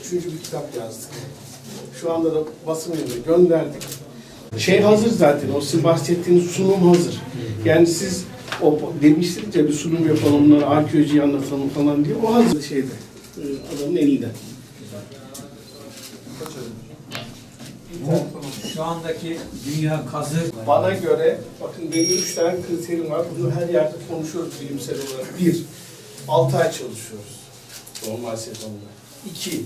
üçüncü bir kitap yazdık. Şu anda da basım evine gönderdik. Şey hazır zaten, o sizin bahsettiğiniz sunum hazır. Yani siz o demiştiniz ya bir sunum yapalım, bunları arkeolojiyi anlatalım falan diye. O hazır şeyde, e, adamın elinde. Bu şu andaki dünya kazı Bana göre, bakın benim üç tane kriterim var. Bunu her yerde konuşuyoruz bilimsel olarak. Bir, 6 ay çalışıyoruz normal sezonda. İki,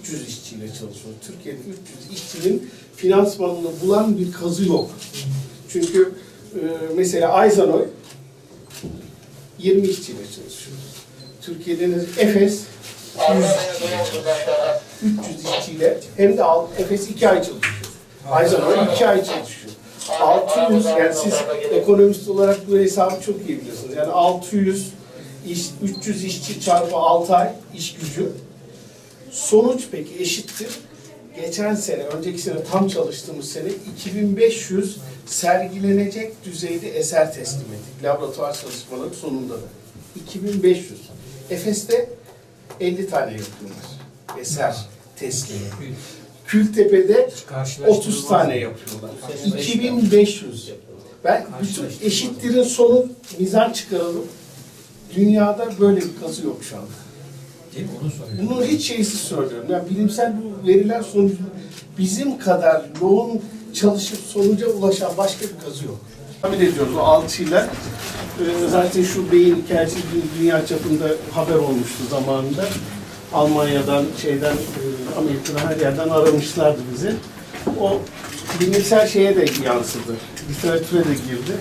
300 işçiyle çalışıyoruz. Türkiye'de 300 işçinin finansmanını bulan bir kazı yok. Çünkü e, mesela Ayzanoy 20 işçiyle çalışıyor. Türkiye'de de Efes 100 işçiyle çalışıyor. 300 işçiyle hem de al- Efes 2 ay çalışıyor. Ayzanoy 2 ay çalışıyor. 600 yani siz ekonomist olarak bu hesabı çok iyi biliyorsunuz. Yani 600 iş, 300 işçi çarpı 6 ay iş gücü. Sonuç peki eşittir. Geçen sene, önceki sene tam çalıştığımız sene 2500 sergilenecek düzeyde eser teslim ettik. Laboratuvar çalışmaları sonunda da. 2500. Efes'te 50 tane yapıyorlar. Eser teslimi. Kültepe'de 30 tane yapıyorlar. 2500. Ben bütün eşittirin sonu mizan çıkaralım. Dünyada böyle bir kazı yok şu anda. değil mi? Onu soruyorum. Bunu hiç şeysiz söylüyorum. Yani bilimsel bu veriler sonucu bizim kadar yoğun çalışıp sonuca ulaşan başka bir kazı yok. Tahmin ediyoruz o alçıyla. Ee, zaten şu beyin hikayesi dü- dünya çapında haber olmuştu zamanında. Almanya'dan, şeyden, e, Amerika'dan her yerden aramışlardı bizi. O bilimsel şeye de yansıdı. Literatüre de girdi.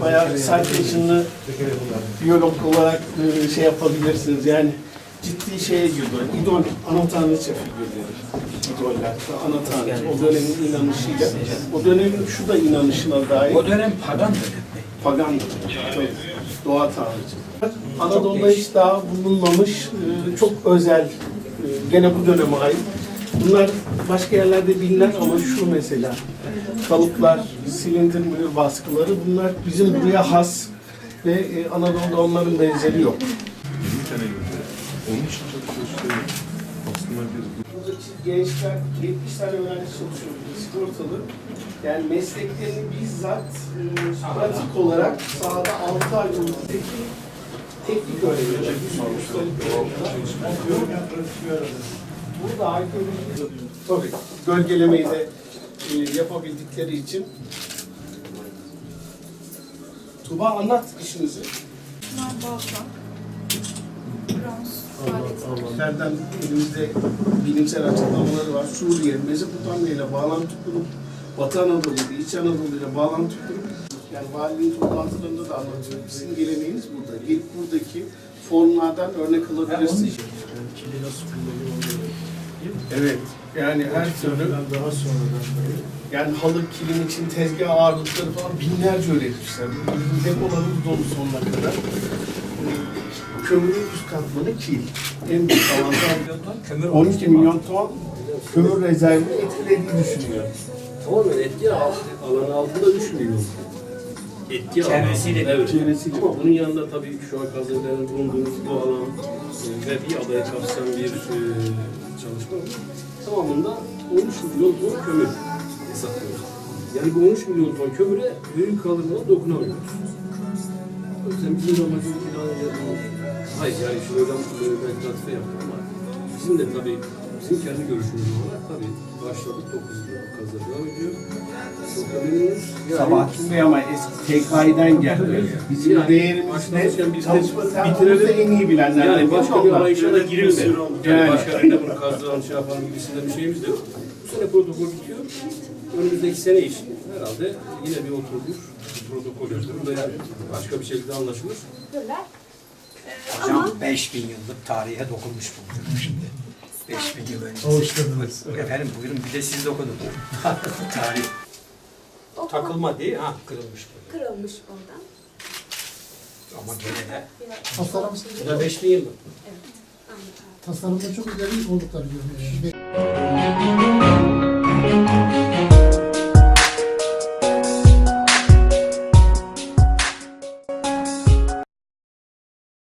Bayağı citation'lı biyolog olarak e, şey yapabilirsiniz. Yani ciddi şeye girdi. İdol, ana tanrıça figürleri. İdoller, ana tanrıça. O dönemin inanışıyla. O dönemin şu da inanışına dair O dönem pagan dönem. pagandı. Tabii. Doğa tanrıcı. Anadolu'da hiç daha bulunmamış e, çok özel, e, gene bu döneme ait. Bunlar başka yerlerde bilinen ama şu mesela kalıplar, silindir mühür baskıları bunlar bizim buraya has ve e, Anadolu'da onların benzeri yok. Bir tane gönder. Onun için çalışıyoruz. Aslında bir Buradaki gençler 70 tane öğrenci çalışıyor burada sigortalı. Yani mesleklerini bizzat e, pratik olarak sahada 6 ay boyunca teknik öğreniyorlar. Ustalık. Burada arkeoloji tabii gölgelemeyi de e, yapabildikleri için Tuba anlat işinizi. Bunlar balta, bronz. Nereden elimizde bilimsel açıklamaları var. Suriye, Mezopotamya ile bağlantı kurup Batı Anadolu ile İç Anadolu ile bağlantı kurup yani valiliğin toplantılarında da anlatıyor. Sizin geleneğiniz burada. Gelip buradaki formlardan örnek alabilirsiniz. Evet. Yani her türlü daha sonradan beri. yani halı, kilim için tezgah ağırlıkları falan binlerce üretmişler. Depolarımız dolu sonuna kadar. Kömürün üst katmanı kil. En büyük avantaj Milyon ton kömür 12 milyon ton kömür rezervini etkilediği düşünüyor. Tamamen etki al- alanı altında düşünüyor. Etki alanı. Çevresiyle Evet. Çevresiyle. Ama bunun yanında tabii şu an kazanların bulunduğumuz bu alan e, ve bir adaya kapsayan bir e, çalışma var. Tamamında 13 milyon ton kömür hesaplıyoruz. Yani bu 13 milyon ton kömüre büyük kalınlığına dokunamıyoruz. O bizim amacımız bir an önce. Hayır yani şu hocam e, ben ratife yaptım ama bizim de tabii bizim kendi görüşümüz olarak tabii başladık 9 yıl kazı devam ediyor. Çok da memnunuz. Yani- Bey ama eski TK'den geldi. Bizim Yani değerimizde başlamışken biz de çalışma bitirelim. en iyi bilenler. Yani başka bir arayışa da gireyim de. Yani. Yani başka birine bunu kazdıran şey yapan gibisinden bir şeyimiz de yok. Bu sene protokol bitiyor. Önümüzdeki sene için herhalde yine bir oturulur, bir protokol yapılır veya başka bir şekilde anlaşılır. Hocam 5000 yıllık tarihe dokunmuş bulunuyor şimdi. 5000 yıl önce. Hoşlanırız. Efendim buyurun bir de siz dokunun. Tarih. O Takılma değil ha kırılmış bu. kırılmış oradan. Ama gene de Tasarım, Bu da 5000 yıllık. aynı tarz. tasarımda çok ileri oldukları görünüyor.